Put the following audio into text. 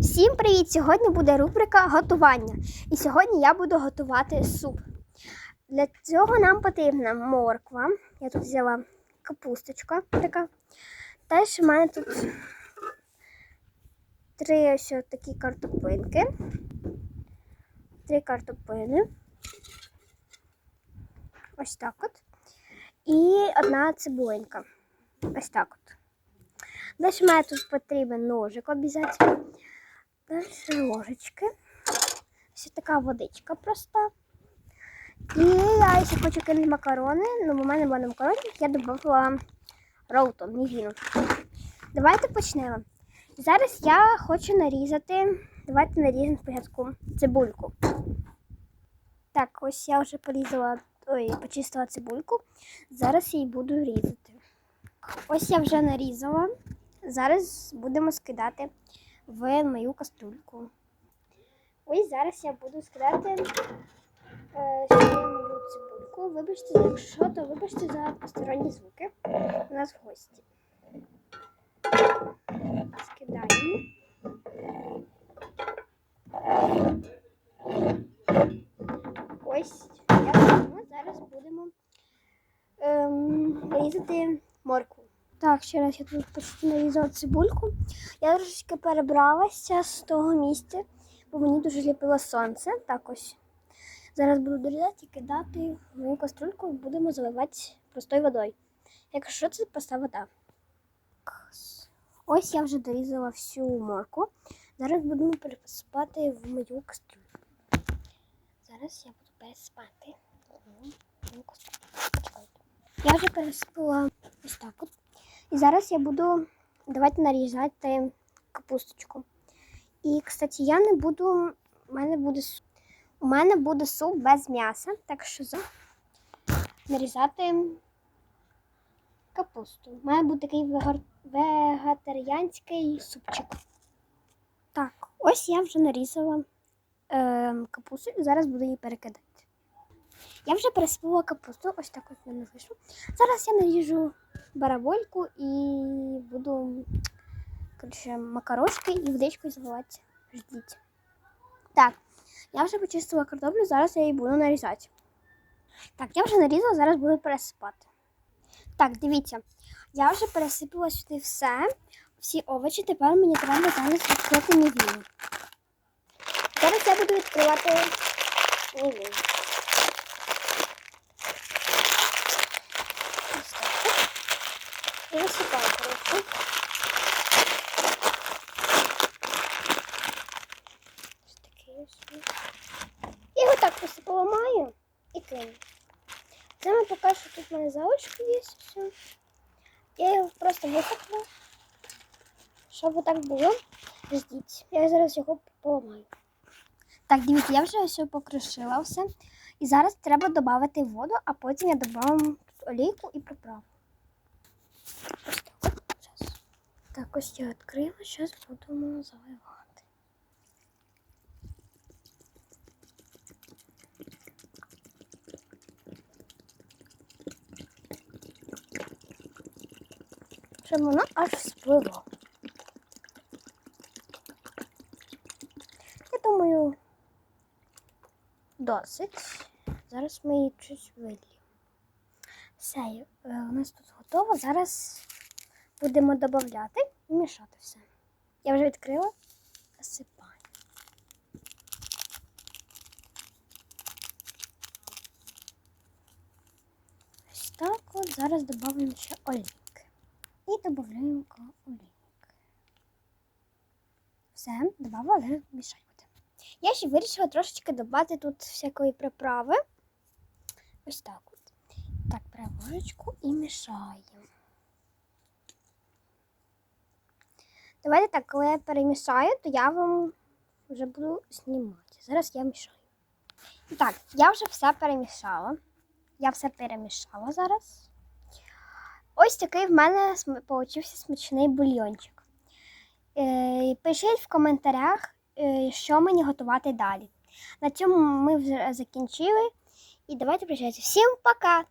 Всім привіт! Сьогодні буде рубрика готування. І сьогодні я буду готувати суп. Для цього нам потрібна морква. Я тут взяла капусточка така. Теж в мене тут три ось такі картоплинки. Три картоплини. Ось так от. І одна цибулинка. Ось так от. Далі мене тут потрібен ножик обов'язково. Далі ложечки. Ось така водичка проста. І я ще хочу кинути макарони. Ну, бо в мене були макарони, я додала роутон, мівіну. Давайте почнемо. Зараз я хочу нарізати. Давайте наріжемо спочатку цибульку. Так, ось я вже порізала, ой, почистила цибульку. Зараз її буду різати. Ось я вже нарізала. Зараз будемо скидати в мою каструльку. Ось зараз я буду скидати е, мою цибульку. Вибачте, якщо то вибачте за посторонні звуки. У нас в гості. Скидаємо. Ось я. Зараз будемо ем, різати моркву. Так, ще раз я тут почти нарізала цибульку. Я трошечки перебралася з того місця, бо мені дуже ліпило сонце. Так ось. Зараз буду дорізати і кидати в мою каструльку і будемо заливати простою водою. Якщо це проста вода. Ось я вже дорізала всю морку. Зараз будемо пересипати в мою каструльку. Зараз я буду пересипати. Я вже пересипала ось так от. І зараз я буду давайте нарізати капусточку. І, кстати, я не буду. У мене буде суп. У мене буде суп без м'яса, так що за нарізати капусту. У мене буде такий вегар- вегетаріанський супчик. Так, ось я вже нарізала е, капусту і зараз буду її перекидати. Я вже пересипала капусту, ось так в мене вийшло. Зараз я наріжу барабольку і буду коротше, макарошки і водичкою заливати. Ждіть. Так, я вже почистила картоплю, зараз я її буду нарізати. Так, я вже нарізала, зараз буду пересипати. Так, дивіться, я вже пересипала сюди все, всі овочі, тепер мені треба зараз відкрити мівіну. Зараз я буду відкривати. Ось так от. І висипаю, коротше. Ось такий ось. Я його так просто поламаю і кину. Це ми поки що тут в мене залишки є все. Я його просто висиплю, щоб отак було. Ждіть. Я зараз його поламаю. Так, дивіться, я вже все покришила все. І зараз треба додати воду, а потім я додам олійку і приправу. Ось так. ось я відкрила, зараз будемо заливати. Щоб воно аж сплило. Я думаю, досить. Зараз ми її щось вильємо. Все, е, у нас тут готово. Зараз будемо додати і мішати все. Я вже відкрила. Засипаю. Ось так от. Зараз додаємо ще олійки. І додаємо олійки. Все, додавали, мішати будемо. Я ще вирішила трошечки додати тут всякої приправи. Ось так. Так, беремо і мішаємо. Давайте так, коли я перемішаю, то я вам вже буду знімати. Зараз я мішаю. І Так, я вже все перемішала. Я все перемішала зараз. Ось такий в мене получився смачний бульйончик. Е, Пишіть в коментарях, е, що мені готувати далі. На цьому ми вже закінчили. І давайте прощатися. Всім пока!